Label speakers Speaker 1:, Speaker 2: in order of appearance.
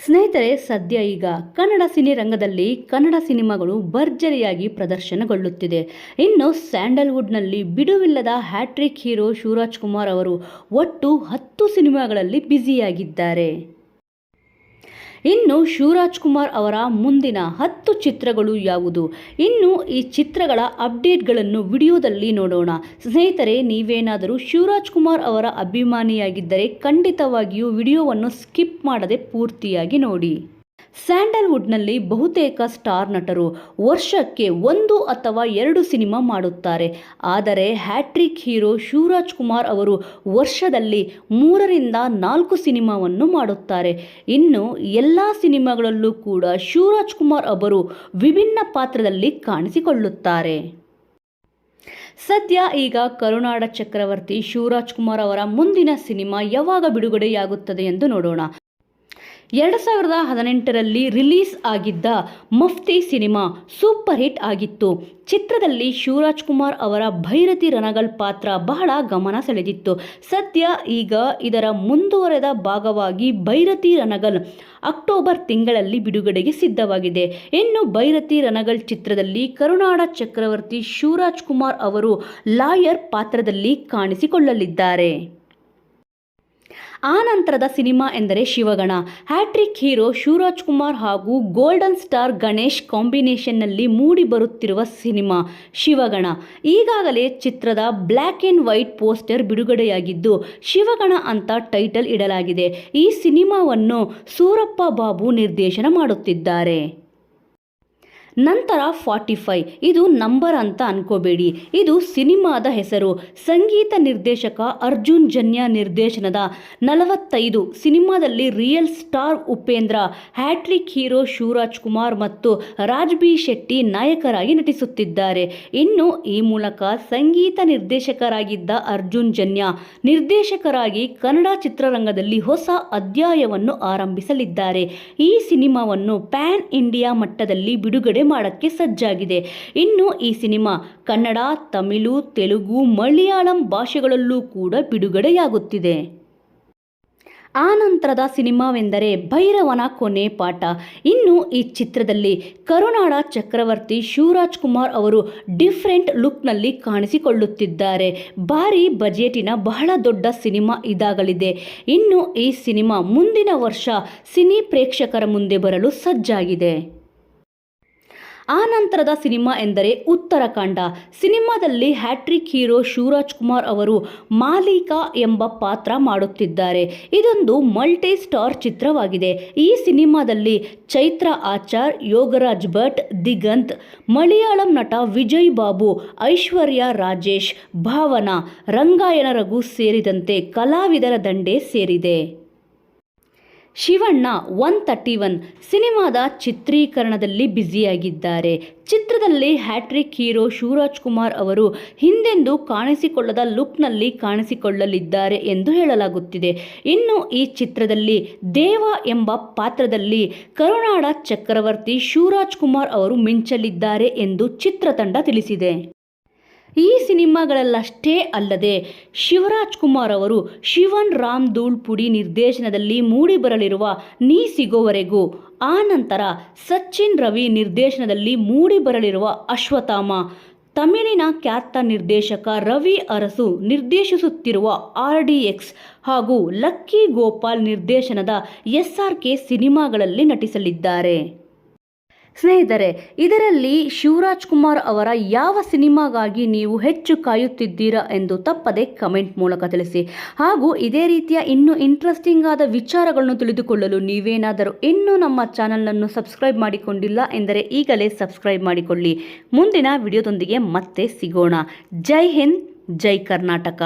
Speaker 1: ಸ್ನೇಹಿತರೆ, ಸದ್ಯ ಈಗ ಕನ್ನಡ ಸಿನಿರಂಗದಲ್ಲಿ ಕನ್ನಡ ಸಿನಿಮಾಗಳು ಭರ್ಜರಿಯಾಗಿ ಪ್ರದರ್ಶನಗೊಳ್ಳುತ್ತಿದೆ. ಇನ್ನು ಸ್ಯಾಂಡಲ್ವುಡ್ನಲ್ಲಿ ಬಿಡುವಿಲ್ಲದ ಹ್ಯಾಟ್ರಿಕ್ ಹೀರೋ ಶಿವರಾಜ್ ಕುಮಾರ್ ಅವರು ಒಟ್ಟು ಹತ್ತು ಸಿನಿಮಾಗಳಲ್ಲಿ ಬ್ಯುಸಿಯಾಗಿದ್ದಾರೆ. ಇನ್ನು ಶಿವರಾಜ್ ಕುಮಾರ್ ಅವರ ಮುಂದಿನ ಹತ್ತು ಚಿತ್ರಗಳು ಯಾವುದು? ಇನ್ನು ಈ ಚಿತ್ರಗಳ ಅಪ್ಡೇಟ್ಗಳನ್ನು ವಿಡಿಯೋದಲ್ಲಿ ನೋಡೋಣ. ಸ್ನೇಹಿತರೆ, ನೀವೇನಾದರೂ ಶಿವರಾಜ್ ಕುಮಾರ್ ಅವರ ಅಭಿಮಾನಿಯಾಗಿದ್ದರೆ ಖಂಡಿತವಾಗಿಯೂ ವಿಡಿಯೋವನ್ನು ಸ್ಕಿಪ್ ಮಾಡದೆ ಪೂರ್ತಿಯಾಗಿ ನೋಡಿ. ಸ್ಯಾಂಡಲ್ವುಡ್ನಲ್ಲಿ ಬಹುತೇಕ ಸ್ಟಾರ್ ನಟರು ವರ್ಷಕ್ಕೆ ಒಂದು ಅಥವಾ ಎರಡು ಸಿನಿಮಾ ಮಾಡುತ್ತಾರೆ. ಆದರೆ ಹ್ಯಾಟ್ರಿಕ್ ಹೀರೋ ಶಿವರಾಜ್ ಕುಮಾರ್ ಅವರು ವರ್ಷದಲ್ಲಿ ಮೂರರಿಂದ ನಾಲ್ಕು ಸಿನಿಮಾವನ್ನು ಮಾಡುತ್ತಾರೆ. ಇನ್ನು ಎಲ್ಲ ಸಿನಿಮಾಗಳಲ್ಲೂ ಕೂಡ ಶಿವರಾಜ್ ಕುಮಾರ್ ಅವರು ವಿಭಿನ್ನ ಪಾತ್ರದಲ್ಲಿ ಕಾಣಿಸಿಕೊಳ್ಳುತ್ತಾರೆ. ಸದ್ಯ ಈಗ ಕರುನಾಡ ಚಕ್ರವರ್ತಿ ಶಿವರಾಜ್ ಕುಮಾರ್ ಅವರ ಮುಂದಿನ ಸಿನಿಮಾ ಯಾವಾಗ ಬಿಡುಗಡೆಯಾಗುತ್ತದೆ ಎಂದು ನೋಡೋಣ. ಎರಡು ಸಾವಿರದ ಹದಿನೆಂಟರಲ್ಲಿ ರಿಲೀಸ್ ಆಗಿದ್ದ ಮುಫ್ತಿ ಸಿನಿಮಾ ಸೂಪರ್ ಹಿಟ್ ಆಗಿತ್ತು. ಚಿತ್ರದಲ್ಲಿ ಶಿವರಾಜ್ ಕುಮಾರ್ ಅವರ ಭೈರತಿ ರಣಗಲ್ ಪಾತ್ರ ಬಹಳ ಗಮನ ಸೆಳೆದಿತ್ತು. ಸದ್ಯ ಈಗ ಇದರ ಮುಂದುವರೆದ ಭಾಗವಾಗಿ ಭೈರತಿ ರಣಗಲ್ ಅಕ್ಟೋಬರ್ ತಿಂಗಳಲ್ಲಿ ಬಿಡುಗಡೆಗೆ ಸಿದ್ಧವಾಗಿದೆ. ಇನ್ನು ಭೈರತಿ ರಣಗಲ್ ಚಿತ್ರದಲ್ಲಿ ಕರುನಾಡ ಚಕ್ರವರ್ತಿ ಶಿವರಾಜ್ ಕುಮಾರ್ ಅವರು ಲಾಯರ್ ಪಾತ್ರದಲ್ಲಿ ಕಾಣಿಸಿಕೊಳ್ಳಲಿದ್ದಾರೆ. ಆ ನಂತರದ ಸಿನಿಮಾ ಎಂದರೆ ಶಿವಗಣ. ಹ್ಯಾಟ್ರಿಕ್ ಹೀರೋ ಶಿವರಾಜ್ ಕುಮಾರ್ ಹಾಗೂ ಗೋಲ್ಡನ್ ಸ್ಟಾರ್ ಗಣೇಶ್ ಕಾಂಬಿನೇಷನ್ನಲ್ಲಿ ಮೂಡಿ ಬರುತ್ತಿರುವ ಸಿನಿಮಾ ಶಿವಗಣ. ಈಗಾಗಲೇ ಚಿತ್ರದ ಬ್ಲ್ಯಾಕ್ ಆ್ಯಂಡ್ ವೈಟ್ ಪೋಸ್ಟರ್ ಬಿಡುಗಡೆಯಾಗಿದ್ದು, ಶಿವಗಣ ಅಂತ ಟೈಟಲ್ ಇಡಲಾಗಿದೆ. ಈ ಸಿನಿಮಾವನ್ನು ಸೂರಪ್ಪ ಬಾಬು ನಿರ್ದೇಶನ ಮಾಡುತ್ತಿದ್ದಾರೆ. ನಂತರ ಫಾರ್ಟಿ ಫೈ ಇದು ನಂಬರ್ ಅಂತ ಅನ್ಕೋಬೇಡಿ. ಇದು ಸಿನಿಮಾದ ಹೆಸರು. ಸಂಗೀತ ನಿರ್ದೇಶಕ ಅರ್ಜುನ್ ಜನ್ಯ ನಿರ್ದೇಶನದ ನಲವತ್ತೈದು. ಸಿನಿಮಾದಲ್ಲಿ real star Upendra, hattrick hero Shivaraj Kumar ಮತ್ತು ರಾಜ್ಬಿ ಶೆಟ್ಟಿ ನಾಯಕರಾಗಿ ನಟಿಸುತ್ತಿದ್ದಾರೆ. ಇನ್ನು ಈ ಮೂಲಕ ಸಂಗೀತ ನಿರ್ದೇಶಕರಾಗಿದ್ದ ಅರ್ಜುನ್ ಜನ್ಯ ನಿರ್ದೇಶಕರಾಗಿ ಕನ್ನಡ ಚಿತ್ರರಂಗದಲ್ಲಿ ಹೊಸ ಅಧ್ಯಾಯವನ್ನು ಆರಂಭಿಸಲಿದ್ದಾರೆ. ಈ ಸಿನಿಮಾವನ್ನು ಪ್ಯಾನ್ ಇಂಡಿಯಾ ಮಟ್ಟದಲ್ಲಿ ಬಿಡುಗಡೆ ಮಾಡಕ್ಕೆ ಸಜ್ಜಾಗಿದೆ. ಇನ್ನು ಈ ಸಿನಿಮಾ ಕನ್ನಡ, ತಮಿಳು, ತೆಲುಗು, ಮಲಯಾಳಂ ಭಾಷೆಗಳಲ್ಲೂ ಕೂಡ ಬಿಡುಗಡೆಯಾಗುತ್ತಿದೆ. ಆ ನಂತರದ ಸಿನಿಮಾವೆಂದರೆ ಭೈರವನ ಕೊನೆ ಪಾಠ. ಇನ್ನು ಈ ಚಿತ್ರದಲ್ಲಿ ಕರುನಾಡ ಚಕ್ರವರ್ತಿ ಶಿವರಾಜ್ ಕುಮಾರ್ ಅವರು ಡಿಫ್ರೆಂಟ್ ಲುಕ್ನಲ್ಲಿ ಕಾಣಿಸಿಕೊಳ್ಳುತ್ತಿದ್ದಾರೆ. ಭಾರಿ ಬಜೆಟಿನ ಬಹಳ ದೊಡ್ಡ ಸಿನಿಮಾ ಇದಾಗಲಿದೆ. ಇನ್ನು ಈ ಸಿನಿಮಾ ಮುಂದಿನ ವರ್ಷ ಸಿನಿ ಪ್ರೇಕ್ಷಕರ ಮುಂದೆ ಬರಲು ಸಜ್ಜಾಗಿದೆ. ಆ ನಂತರದ ಸಿನಿಮಾ ಎಂದರೆ ಉತ್ತರಾಖಂಡ. ಸಿನಿಮಾದಲ್ಲಿ ಹ್ಯಾಟ್ರಿಕ್ ಹೀರೋ ಶಿವರಾಜ್ ಕುಮಾರ್ ಅವರು ಮಾಲೀಕ ಎಂಬ ಪಾತ್ರ ಮಾಡುತ್ತಿದ್ದಾರೆ. ಇದೊಂದು ಮಲ್ಟಿ ಸ್ಟಾರ್ ಚಿತ್ರವಾಗಿದೆ. ಈ ಸಿನಿಮಾದಲ್ಲಿ ಚೈತ್ರ ಆಚಾರ್, ಯೋಗರಾಜ್ ಭಟ್, ದಿಗಂತ್, ಮಲಯಾಳಂ ನಟ ವಿಜಯ್ ಬಾಬು, ಐಶ್ವರ್ಯ ರಾಜೇಶ್, ಭಾವನಾ, ರಂಗಾಯಣ ರಘು ಸೇರಿದಂತೆ ಕಲಾವಿದರ ದಂಡೆ ಸೇರಿದೆ. ಶಿವಣ್ಣ ಒನ್ ತರ್ಟಿ ಒನ್ ಸಿನಿಮಾದ ಚಿತ್ರೀಕರಣದಲ್ಲಿ ಬ್ಯುಸಿಯಾಗಿದ್ದಾರೆ. ಚಿತ್ರದಲ್ಲಿ ಹ್ಯಾಟ್ರಿಕ್ ಹೀರೋ ಶಿವರಾಜ್ ಕುಮಾರ್ ಅವರು ಹಿಂದೆಂದೂ ಕಾಣಿಸಿಕೊಳ್ಳದ ಲುಕ್ನಲ್ಲಿ ಕಾಣಿಸಿಕೊಳ್ಳಲಿದ್ದಾರೆ ಎಂದು ಹೇಳಲಾಗುತ್ತಿದೆ. ಇನ್ನು ಈ ಚಿತ್ರದಲ್ಲಿ ದೇವ ಎಂಬ ಪಾತ್ರದಲ್ಲಿ ಕರುನಾಡ ಚಕ್ರವರ್ತಿ ಶಿವರಾಜ್ ಕುಮಾರ್ ಅವರು ಮಿಂಚಲಿದ್ದಾರೆ ಎಂದು ಚಿತ್ರತಂಡ ತಿಳಿಸಿದೆ. ಈ ಸಿನಿಮಾಗಳಲ್ಲಷ್ಟೇ ಅಲ್ಲದೆ ಶಿವರಾಜ್ ಕುಮಾರ್ ಅವರು ಶಿವನ್ ರಾಮ್ ಧೂಳ್ಪುಡಿ ನಿರ್ದೇಶನದಲ್ಲಿ ಮೂಡಿಬರಲಿರುವ ನೀ ಸಿಗೋವರೆಗೂ, ಆ ನಂತರ ಸಚಿನ್ ರವಿ ನಿರ್ದೇಶನದಲ್ಲಿ ಮೂಡಿಬರಲಿರುವ ಅಶ್ವತ್ಥಾಮ, ತಮಿಳಿನ ಖ್ಯಾತ ನಿರ್ದೇಶಕ ರವಿ ಅರಸು ನಿರ್ದೇಶಿಸುತ್ತಿರುವ ಆರ್ ಡಿ ಎಕ್ಸ್ ಹಾಗೂ ಲಕ್ಕಿ ಗೋಪಾಲ್ ನಿರ್ದೇಶನದ ಎಸ್ ಆರ್ ಕೆ ಸಿನಿಮಾಗಳಲ್ಲಿ ನಟಿಸಲಿದ್ದಾರೆ. ಸ್ನೇಹಿತರೆ, ಇದರಲ್ಲಿ ಶಿವರಾಜ್ ಕುಮಾರ್ ಅವರ ಯಾವ ಸಿನಿಮಾಗಾಗಿ ನೀವು ಹೆಚ್ಚು ಕಾಯುತ್ತಿದ್ದೀರಾ ಎಂದು ತಪ್ಪದೆ ಕಮೆಂಟ್ ಮೂಲಕ ತಿಳಿಸಿ. ಹಾಗೂ ಇದೇ ರೀತಿಯ ಇನ್ನೂ ಇಂಟ್ರೆಸ್ಟಿಂಗ್ ಆದ ವಿಚಾರಗಳನ್ನು ತಿಳಿದುಕೊಳ್ಳಲು ನೀವೇನಾದರೂ ಇನ್ನೂ ನಮ್ಮ ಚಾನಲನ್ನು ಸಬ್ಸ್ಕ್ರೈಬ್ ಮಾಡಿಕೊಂಡಿಲ್ಲ ಎಂದರೆ ಈಗಲೇ ಸಬ್ಸ್ಕ್ರೈಬ್ ಮಾಡಿಕೊಳ್ಳಿ. ಮುಂದಿನ ವಿಡಿಯೋದೊಂದಿಗೆ ಮತ್ತೆ ಸಿಗೋಣ. ಜೈ ಹಿಂದ್, ಜೈ ಕರ್ನಾಟಕ.